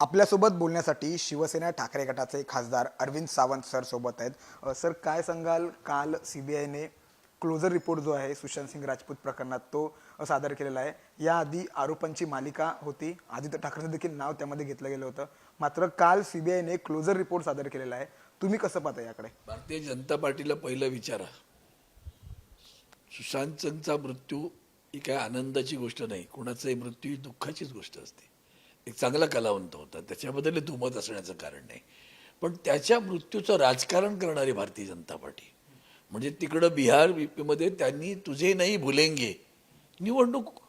आपल्यासोबत बोलण्यासाठी शिवसेना ठाकरे गटाचे खासदार अरविंद सावंत सर सोबत आहेत. सर काय सांगाल? काल सीबीआयने क्लोजर रिपोर्ट जो आहे सुशांत सिंग राजपूत प्रकरणात तो सादर केलेला आहे. याआधी आरोपांची मालिका होती. आदित्य ठाकरेंचं देखील नाव त्यामध्ये घेतलं गेलं होतं. मात्र काल सीबीआयने क्लोजर रिपोर्ट सादर केलेला आहे. तुम्ही कसं पाहता याकडे? भारतीय जनता पार्टीला पहिलं विचारा. सुशांत सिंगचा मृत्यू ही काय आनंदाची गोष्ट नाही. कोणाचाही मृत्यू ही दुःखाचीच गोष्ट असते. एक चांगला कलावंत होता. त्याच्याबद्दल दुमत असण्याचं कारण नाही. पण त्याच्या मृत्यूचं राजकारण करणारी भारतीय जनता पार्टी. म्हणजे तिकडं बिहारमध्ये त्यांनी तुझे नाही भुलेंगे निवडणूक.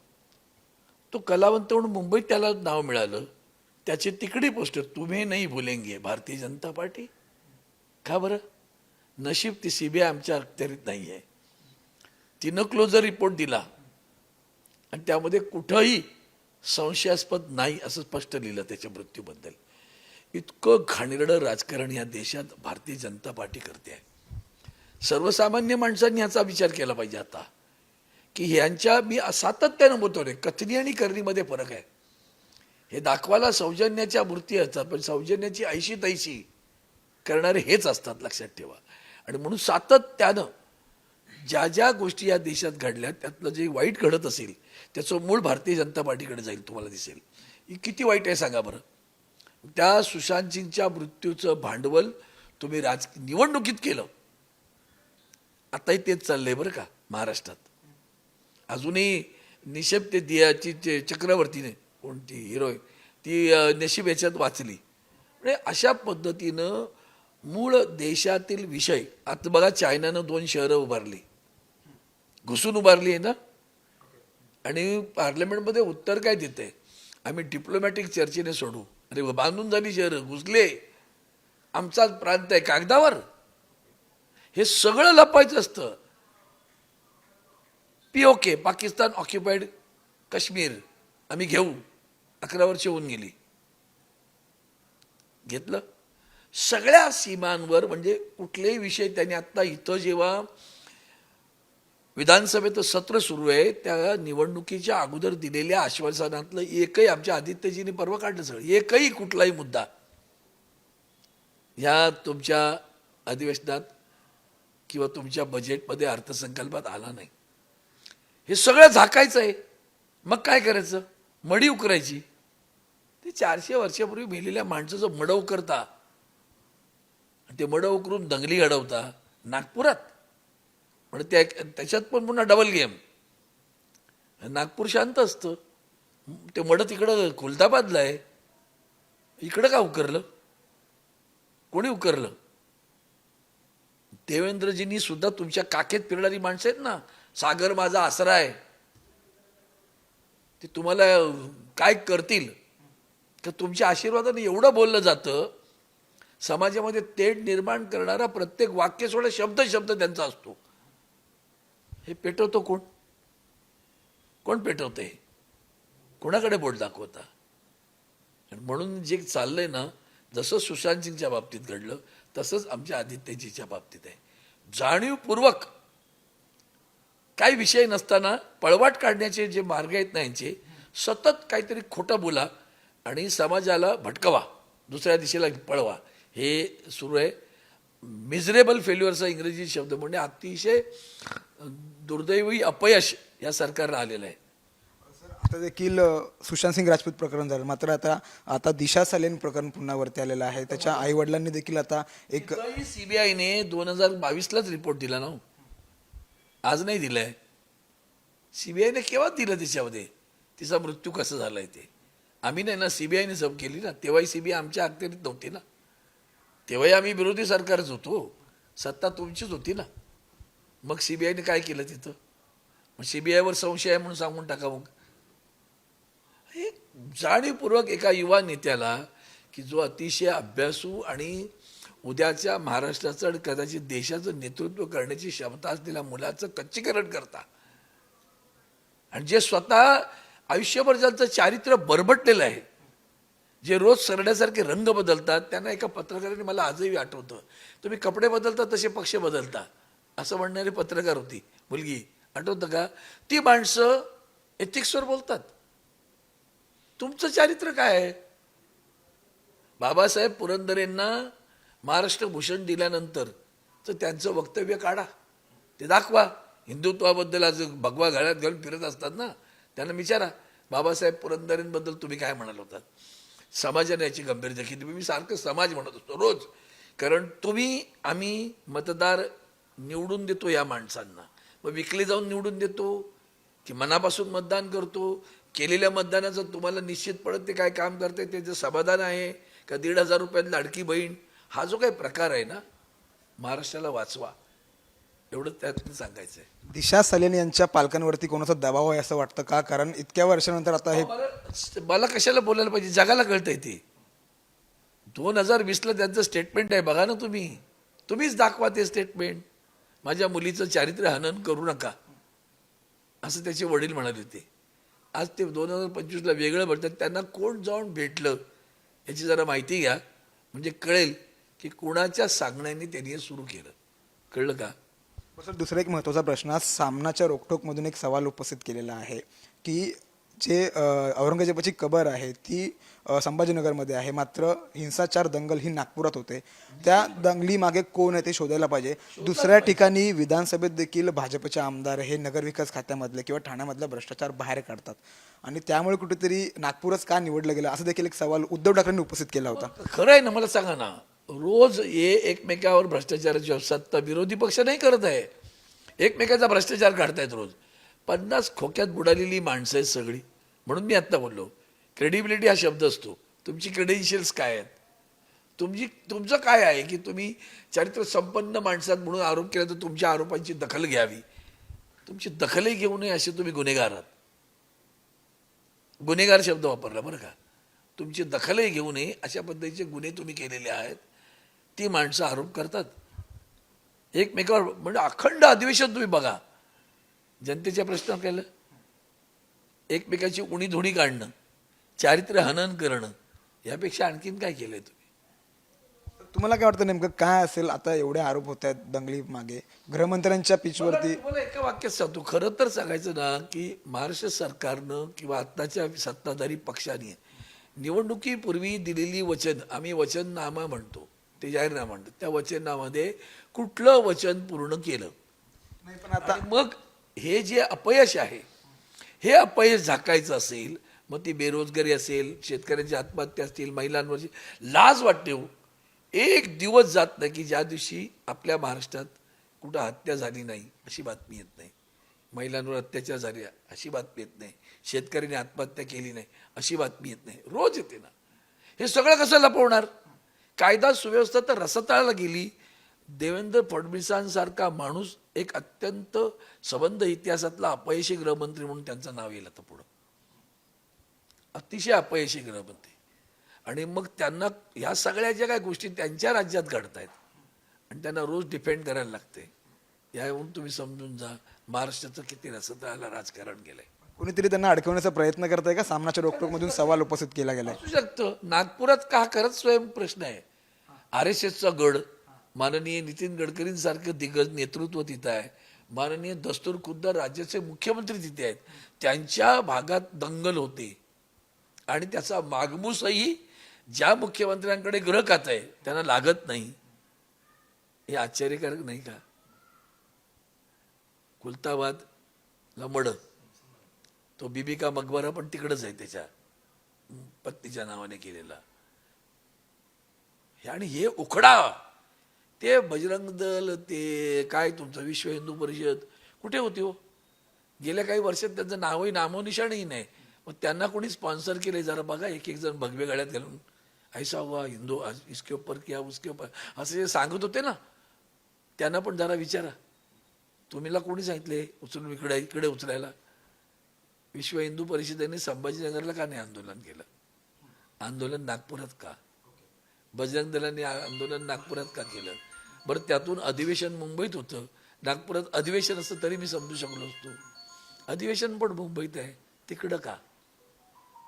तो कलावंत म्हणून मुंबईत त्याला नाव मिळालं. त्याचे तिकडे पोस्टर तुम्ही नाही भुलेंगे भारतीय जनता पार्टी? का बरं? नशीब ती सी बी आय आमच्या अखत्यारीत नाही आहे तिनं क्लोजर रिपोर्ट दिला. आणि त्यामध्ये कुठंही संशयास्पद नाही असं स्पष्ट लिहिलं त्याच्या मृत्यूबद्दल. इतकं घाणेरडं राजकारण या देशात भारतीय जनता पार्टी करते. आहे सर्वसामान्य माणसांनी ह्याचा विचार केला पाहिजे आता. की ह्यांच्या मी सातत्यानं बोलतोय कथनी आणि करणीमध्ये फरक आहे. हे दाखवायला सौजन्याच्या मूर्ती असतात पण सौजन्याची ऐशी तैशी करणारे हेच असतात लक्षात ठेवा. आणि म्हणून सातत्यानं ज्या ज्या गोष्टी या देशात घडल्या त्यातलं जे वाईट घडत असेल त्याचं मूळ भारतीय जनता पार्टीकडे जाईल तुम्हाला दिसेल. ही किती वाईट आहे सांगा बरं. त्या सुशांतजींच्या मृत्यूचं भांडवल तुम्ही राज निवडणुकीत केलं. आताही तेच चाललंय बरं का महाराष्ट्रात. अजूनही निशेब ते दियाची जे चक्रवर्तीने कोणती हिरो ती नशीब याच्यात वाचली. म्हणजे अशा पद्धतीनं मूळ देशातील विषय आता बघा चायनानं दोन शहरं उभारली. घुसून उभारली आहे ना? आणि पार्लमेंटमध्ये उत्तर काय देते? आम्ही डिप्लोमॅटिक चर्चेने सोडू. अरे बांधून झाली शहर घुसले. आमचा प्रांत आहे कागदावर. हे सगळं लपायचं असतं. POK Pakistan occupied Kashmir. आम्ही घेऊ. अकरा वर्ष होऊन गेली. घेतलं? सगळ्या सीमांवर म्हणजे कुठलेही विषय त्यांनी आता इथं जेव्हा विधानसभेचं सत्र सुरू आहे. त्या निवडणुकीच्या अगोदर दिलेल्या आश्वासनातलं एकही आमच्या आदित्यजीने पर्व काढलं सगळं. एकही कुठलाही मुद्दा. ह्या तुमच्या अधिवेशनात किंवा तुमच्या बजेटमध्ये अर्थसंकल्पात आला नाही. हे सगळं झाकायचं आहे. मग काय करायचं? मडी उकरायची. ते चारशे वर्षापूर्वी मेलेल्या माणसाचं मडव करता. ते मडव उकरून दंगली घडवता नागपुरात. म्हणजे त्या त्याच्यात पण पुन्हा डबल गेम नागपूर शांत असतं. ते मडत तिकडं खुलताबादला आहे. इकडं का उकरलं? कोणी उकरलं? देवेंद्रजींनी सुद्धा तुमच्या काखेत फिरणारी माणसं आहेत ना. सागर माझा आसरा आहे. ते तुम्हाला काय करतील? तर तुमच्या आशीर्वादाने एवढं बोललं जातं. समाजामध्ये तेढ निर्माण करणारा प्रत्येक वाक्य सोडा शब्द शब्द त्यांचा असतो. हे पेटवतो कोण? कोण पेटवते? कोणाकडे बोट दाखवता? म्हणून जे चाललंय ना जसं सुशांत सिंगच्या बाबतीत घडलं तसंच आमच्या आदित्यजीच्या बाबतीत आहे. जाणीवपूर्वक काही विषय नसताना पळवाट काढण्याचे जे मार्ग आहेत ना यांचे सतत काहीतरी खोटं बोला आणि समाजाला भटकवा. दुसऱ्या दिशेला पळवा. हे सुरू आहे. मिझरेबल फेल्युअरचा इंग्रजी शब्द म्हणजे अतिशय दुर्दैवी अपयश या सरकारला आलेलं आहे. आता देखील सुशांत सिंग राजपूत प्रकरण झालं. मात्र आता आता दिशा सालेन प्रकरण पुन्हा वरती आलेलं आहे. त्याच्या आई वडिलांनी देखील आता एक सीबीआयने दोन हजार बावीसलाच रिपोर्ट दिला ना हो. आज नाही दिलाय. सीबीआयने केव्हा दिलं त्याच्यामध्ये? तिचा मृत्यू कसा झालाय ते? आम्ही नाही ना सीबीआयने सब केली ना? तेव्हाही सीबीआय आमच्या अखत्यारीत नव्हती ना? तेव्हाही आम्ही विरोधी सरकारच होतो. सत्ता तुमचीच होती ना. मग सीबीआयने काय केलं तिथं? मग सीबीआयवर संशय आहे म्हणून सांगून टाका मग. हे जाणीवपूर्वक एका युवा नेत्याला की जो अतिशय अभ्यासू आणि उद्याच्या महाराष्ट्राचं आणि कदाचित देशाचं नेतृत्व करण्याची क्षमता असलेल्या मुलाचं कच्चीकरण करता. आणि जे स्वतः आयुष्यभर ज्यांचं चारित्र्य बरबटलेलं आहे जे रोज सरण्यासारखे रंग बदलतात त्यांना एका पत्रकाराने मला आजही आठवतं. तुम्ही कपडे बदलता तसे पक्ष बदलता. असं म्हणणारी पत्रकार होती मुलगी. आठवतं का? ती माणसं एथिक्सवर बोलतात. तुमचं चारित्र्य काय आहे? बाबासाहेब पुरंदरेंना महाराष्ट्र भूषण दिल्यानंतर तर त्यांचं वक्तव्य काढा. ते दाखवा. हिंदुत्वाबद्दल आज भगवा घाळ्यात घालून फिरत असतात ना? त्यांना विचारा. बाबासाहेब पुरंदरेंबद्दल तुम्ही काय म्हणाल होतात? समाजाने याची गंभीर दखल घेतली मी सारखं समाज म्हणत असतो रोज. कारण तुम्ही आम्ही मतदार निवडून देतो या माणसांना. मग विकले जाऊन निवडून देतो की मनापासून मतदान करतो. केलेल्या मतदानाचं तुम्हाला निश्चितपणे ते काय काम करते त्याचं समाधान आहे का दीड हजार रुपयात लाडकी बहीण हा जो काही प्रकार आहे ना महाराष्ट्राला वाचवा. एवढं त्यातून सांगायचं आहे दिशा सलेन यांच्या पालकांवरती कोणाचा दबाव आहे असं वाटतं का? कारण इतक्या वर्षानंतर आता हे मला मला कशाला बोलायला पाहिजे? जगाला कळतंय ते. दोन हजार वीसला त्यांचं स्टेटमेंट आहे बघा ना तुम्ही. तुम्हीच दाखवा ते स्टेटमेंट माझ्या मुलीचं चारित्र्य हनन करू नका. असं त्याचे वडील म्हणाले होते. आज ते दोन हजार पंचवीसला वेगळं म्हणतात त्यांना कोण जाऊन भेटलं? याची जरा माहिती घ्या. म्हणजे कळेल की कुणाच्या सांगण्याने त्यांनी हे सुरू केलं. कळलं का? सर दुसरा एक महत्त्वाचा प्रश्न आज सामनाच्या रोखठोकमधून एक सवाल उपस्थित केलेला आहे की जे औरंगजेबाची कबर आहे ती संभाजीनगरमध्ये आहे मात्र हिंसाचार दंगल ही नागपुरात होते. त्या दंगली मागे कोण आहे ते शोधायला पाहिजे. दुसऱ्या ठिकाणी विधानसभेत देखील भाजपचे आमदार हे नगरविकास खात्यामधले किंवा ठाण्यामधला भ्रष्टाचार बाहेर काढतात. आणि त्यामुळे कुठेतरी नागपूरच का निवडलं गेलं असं देखील एक सवाल उद्धव ठाकरेंनी उपस्थित केला होता. खरं आहे ना मला सांगा ना रोज हे एकमेकावर भ्रष्टाचाराची सत्ता विरोधी पक्ष नाही करत आहे. एकमेकाचा भ्रष्टाचार काढतायत रोज. पन्नास खोक्यात बुडालेली माणसं आहेत सगळी. म्हणून मी आत्ता बोललो क्रेडिबिलिटी हा शब्द असतो. तुमची क्रेडेन्शियल्स काय आहेत? तुमची तुमचं काय आहे की तुम्ही चारित्र संपन्न माणसात म्हणून आरोप केला तर तुमच्या आरोपांची दखल घ्यावी? तुमची दखलही घेऊ नये असे तुम्ही गुन्हेगार आहात. गुन्हेगार शब्द वापरला बरं का? तुमची दखलही घेऊ नये अशा पद्धतीचे गुन्हे तुम्ही केलेले आहेत. ती माणसं आरोप करतात. एकमेकावर म्हणजे अखंड अधिवेशन तुम्ही बघा. जनतेच्या प्रश्न केलं. एकमेकाची उणी धुणी काढणं चारित्र्य हनन करणं यापेक्षा आणखीन काय केलंय तुम्ही? तुम्हाला काय वाटतं नेमकं काय असेल? आता एवढे आरोप होत आहेत दंगली मागे. गृहमंत्र्यांच्या पिचवरती तुम्हाला एका वाक्यात सांगतो. खरं तर सांगायचं ना की महाराष्ट्र सरकारनं किंवा आत्ताच्या सत्ताधारी पक्षाने निवडणुकीपूर्वी दिलेली वचन आम्ही वचननामा म्हणतो. ते जाहीरनामा म्हणतो त्या वचननामामध्ये कुठलं वचन पूर्ण केलं? नाही पण आता मग हे जे अपयश आहे हे अपयश झाकायचं असेल मग ती बेरोजगारी असेल शेतकऱ्यांची आत्महत्या असतील महिलांवरची लाज वाटते हो. एक दिवस जात नाही की ज्या दिवशी आपल्या महाराष्ट्रात कुठं हत्या झाली नाही अशी बातमी येत नाही. महिलांवर अत्याचार झाले अशी बातमी येत नाही. शेतकऱ्यांनी आत्महत्या केली नाही अशी बातमी येत नाही. रोज येते ना. हे सगळं कसं लपवणार? कायदा सुव्यवस्था तर रसताळला गेली. देवेंद्र फडणवीसांसारखा माणूस एक अत्यंत संबंध इतिहासातला अपयशी गृहमंत्री म्हणून त्यांचं नाव येईल आता पुढं. अतिशय अपयशी गृहमंत्री. आणि मग त्यांना ह्या सगळ्या ज्या काही गोष्टी त्यांच्या राज्यात घडतायत आणि त्यांना रोज डिफेंड करायला लागते. यावरून तुम्ही समजून जा महाराष्ट्राचं किती रसतळाला राजकारण केलंय कोणीतरी त्यांना अडकवण्याचा प्रयत्न करत आहे का? सामनाच्या रोखठोकमधून सवाल उपस्थित केला गेलाय. असू शकतं. नागपुरात का खरंच स्वयं प्रश्न आहे? आर एस एसचा गड माननीय नितीन गडकरींसारखं दिग्गज नेतृत्व तिथं आहे. माननीय दस्तूर खुद्द राज्याचे मुख्यमंत्री तिथे आहेत. त्यांच्या भागात दंगल होते. आणि त्याचा मागमूसही ज्या मुख्यमंत्र्यांकडे ग्रह खात आहे त्यांना लागत नाही. हे आश्चर्यकारक नाही का? कुलताबाद मड. तो बिबिका मकबरा पण तिकडंच आहे त्याच्या पत्नीच्या नावाने केलेला. आणि हे उखडा. ते बजरंग दल ते काय तुमचं विश्व हिंदू परिषद कुठे होती हो? गेल्या काही वर्षात त्यांचं नावही नामोनिशाणही नाही. मग त्यांना कोणी स्पॉन्सर केले? जरा बघा एक एक जण भगवे गाड्यात घालून ऐसा हुआ हिंदू आज इसके ऊपर किया उसके ऊपर असं जे सांगत होते ना त्यांना पण जरा विचारा. तुम्हीला कोणी सांगितले उचलून इकडे इकडे उचलायला? विश्व हिंदू परिषदेने संभाजीनगरला का नाही आंदोलन केलं? आंदोलन नागपुरात का? बजरंग दलाने आंदोलन नागपुरात का केलं? बरं त्यातून अधिवेशन मुंबईत होतं. नागपुरात अधिवेशन असतं तरी मी समजू शकलो असतो अधिवेशन पण मुंबईत आहे. तिकडं का?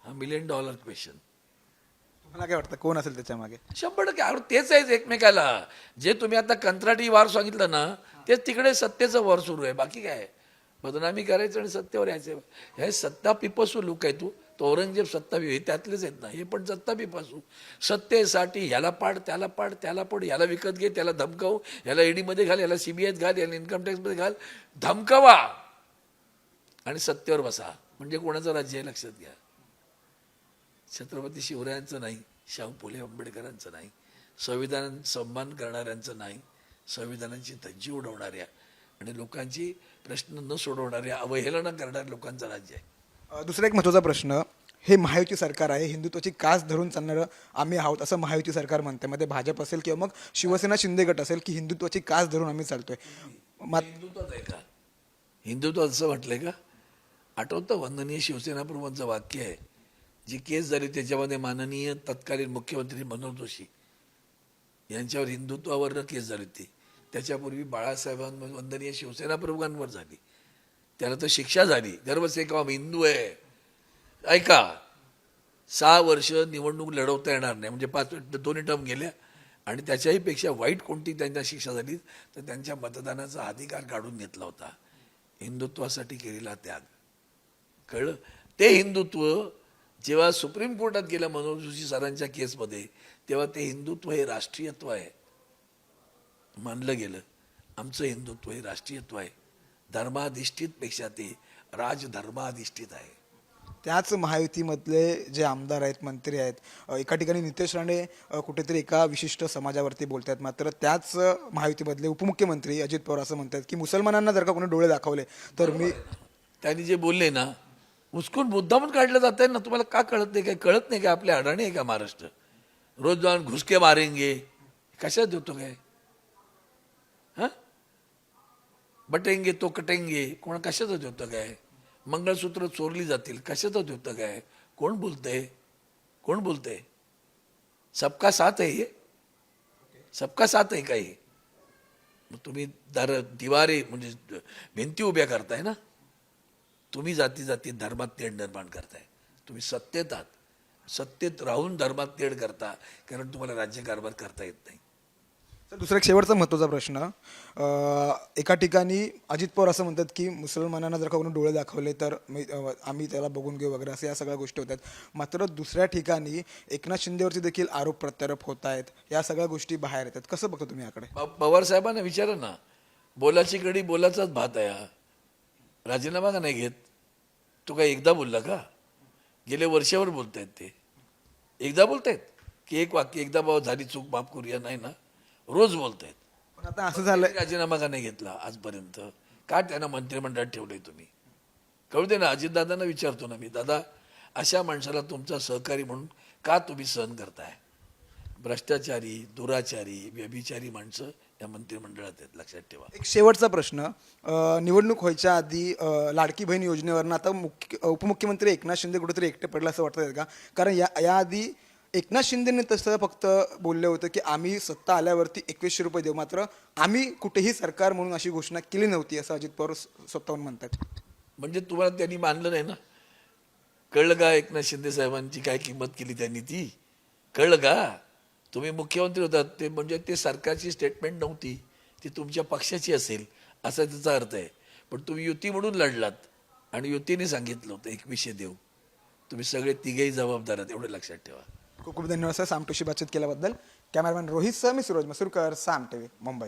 हा मिलियन डॉलर क्वेश्चन तुम्हाला काय वाटतं? कोण असेल त्याच्यामागे? शंभर टक्के. तेच आहे एकमेकाला. जे तुम्ही आता कंत्राटी वार सांगितलं ना तेच तिकडे सत्तेचं वार सुरू आहे. बाकी काय? बदनामी करायचं आणि सत्तेवर यायचं. हे सत्ता पिपसू लोक आहे तू. तो औरंगजेब सत्तावी हे त्यातलेच आहेत ना. हे पण सत्तावीप असू सत्तेसाठी ह्याला पाड त्याला पाड त्याला पड ह्याला विकत घे त्याला धमकावू ह्याला ईडीमध्ये घाल याला सीबीआयत घाल याला इन्कम टॅक्समध्ये घाल धमकावा. आणि सत्तेवर बसा. म्हणजे कोणाचं राज्य आहे लक्षात घ्या. छत्रपती शिवरायांचं नाही शाहू फुले आंबेडकरांचं नाही संविधान सन्मान करणाऱ्यांचं नाही संविधानाची धज्जी उडवणाऱ्या आणि लोकांची प्रश्न न सोडवणाऱ्या अवहेलना करणाऱ्या लोकांचं राज्य आहे. दुसरा एक महत्त्वाचा प्रश्न हे महायुती सरकार आहे हिंदुत्वाची कास धरून चालणारं आम्ही आहोत असं महायुती सरकार म्हणते मध्ये भाजप असेल किंवा मग शिवसेना शिंदे गट असेल की हिंदुत्वाची कास धरून आम्ही चालतोय. हिंदुत्वाचं आहे का? हिंदुत्वात असं म्हटलंय का? आठवतं वंदनीय शिवसेनाप्रमुखांचं वाक्य आहे जी केस झाली त्याच्यामध्ये माननीय तत्कालीन मुख्यमंत्री मनोहर जोशी यांच्यावर हिंदुत्वावरनं केस झाली ती त्याच्यापूर्वी बाळासाहेबांवर वंदनीय शिवसेना प्रमुखांवर झाली. त्याला तर शिक्षा झाली. गर्वसे का हिंदू आहे? ऐका सहा वर्ष निवडणूक लढवता येणार नाही. म्हणजे पाच दोन्ही टर्म गेल्या आणि त्याच्याही पेक्षा वाईट कोणती त्यांना शिक्षा झाली तर त्यांच्या मतदानाचा अधिकार काढून घेतला होता. हिंदुत्वासाठी केलेला त्याग. कळलं? ते हिंदुत्व जेव्हा सुप्रीम कोर्टात गेलं मनोज जोशी सरांच्या केसमध्ये तेव्हा ते हिंदुत्व हे राष्ट्रीयत्व आहे. मानलं गेलं. आमचं हिंदुत्व हे राष्ट्रीयत्व आहे. धर्माधिष्ठित पेक्षा ते राजधर्माधिष्ठित आहे. त्याच महायुतीमधले जे आमदार आहेत मंत्री आहेत एका ठिकाणी नितेश राणे कुठेतरी एका विशिष्ट समाजावरती बोलत आहेत मात्र त्याच महायुतीमधले उपमुख्यमंत्री अजित पवार असं म्हणतात की मुसलमानांना जर का कोणी डोळे दाखवले तर मी त्यांनी जे बोलले ना उचकून मुद्दामून काढलं जात आहे ना तुम्हाला का कळत नाही काय? कळत नाही का आपल्या अडाणी आहे का महाराष्ट्र? रोज जाऊन घुसके मारेंगे. कशात देतो काय हा बटेंगे तो कटेंगे कोण कशाचं देतं काय मंगळसूत्र चोरली जातील कशाचं देतं काय कोण बोलतंय? कोण बोलतंय? सबका साथ आहे हे? सबका साथ आहे काही मग तुम्ही दर दिवारे म्हणजे भिंती उभ्या करताय ना? तुम्ही जाती जाती धर्मात तेढ निर्माण करताय. तुम्ही सत्तेत आहात. सत्तेत राहून धर्मात तेढ करता कारण तुम्हाला राज्यकारभार करता येत नाही. तर दुसरा एक शेवटचा महत्त्वाचा प्रश्न अ, एका ठिकाणी अजित पवार असं म्हणतात की मुसलमानांना जर का कोणी डोळे दाखवले तर मी अ, आम्ही त्याला बघून घेऊ वगैरे असं या सगळ्या गोष्टी होतात मात्र दुसऱ्या ठिकाणी एकनाथ शिंदेवरती देखील आरोप प्रत्यारोप होत आहेत या सगळ्या गोष्टी बाहेर येतात. कसं बघता तुम्ही याकडे? प- पवार साहेबांना विचारा ना. बोलाची कडी बोलाचाच भात आहे हा. राजीनामा का नाही घेत? तो काय एकदा बोलला का? गेले वर्षावर बोलतायत ते. एकदा बोलतायत? की एक वाक्य एकदा बाबा झाली चूक माफ करूया नाही ना? रोज बोलतायत. पण आता असं झालंय राजीनामा का नाही घेतला आजपर्यंत? का त्यांना मंत्रिमंडळात ठेवलंय तुम्ही? कळू दे ना अजितदादांना विचारतो ना मी. दादा अशा माणसाला तुमचा सहकारी म्हणून का तुम्ही सहन करताय? भ्रष्टाचारी दुराचारी व्यभिचारी माणसं या मंत्रिमंडळात आहेत लक्षात ठेवा. एक शेवटचा प्रश्न. निवडणूक व्हायच्या आधी लाडकी बहीण योजनेवरनं आता मुख्य उपमुख्यमंत्री एकनाथ शिंदे कुठेतरी एकटे पडले असं वाटतं का? कारण या याआधी एकनाथ शिंदेने तसं फक्त बोललं होतं की आम्ही सत्ता आल्यावरती एकवीसशे रुपये देऊ. मात्र आम्ही कुठेही सरकार म्हणून अशी घोषणा केली नव्हती असं अजित पवार स्वतःहून म्हणतात. म्हणजे तुम्हाला त्यांनी मानलं नाही ना? कळलं का एकनाथ शिंदे साहेबांची काय किंमत केली त्यांनी ती? कळलं का? तुम्ही मुख्यमंत्री होतात ते म्हणजे ते सरकारची स्टेटमेंट नव्हती ती तुमच्या पक्षाची असेल असा त्याचा अर्थ आहे. पण तुम्ही युती म्हणून लढलात आणि युतीने सांगितलं होतं एकवीसशे देऊ. तुम्ही सगळे तिघेही जबाबदार आहात एवढं लक्षात ठेवा. खूप खूप धन्यवाद सर. साम बातचीत केल्याबद्दल. कॅमेरामॅन रोहित सर मी सूरज मसूरकर साम टीव्ही मुंबई.